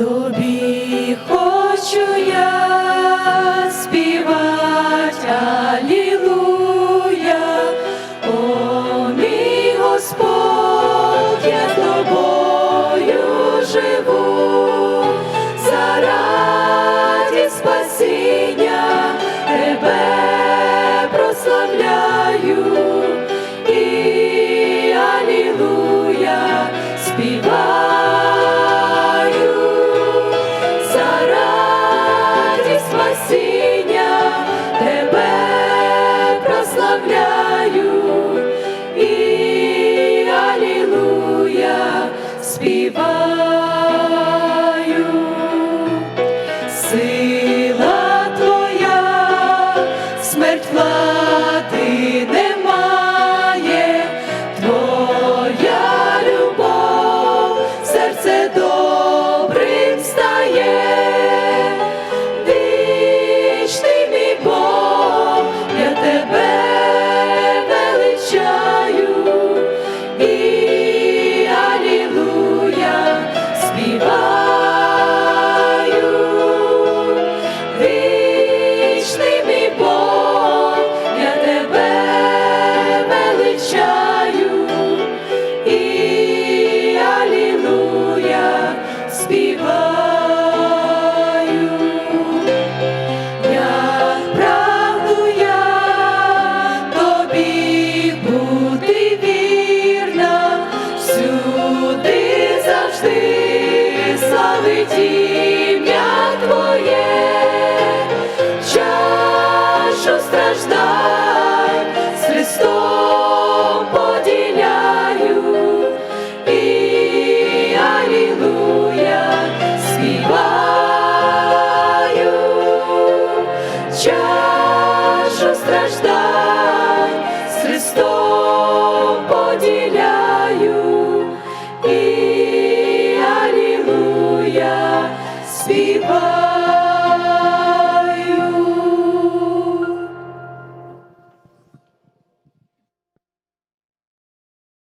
to be С славить Твоє, чашу страждань з Христом поділяю. І алілуя співаю, чашу страждань з Христом поділяю. People.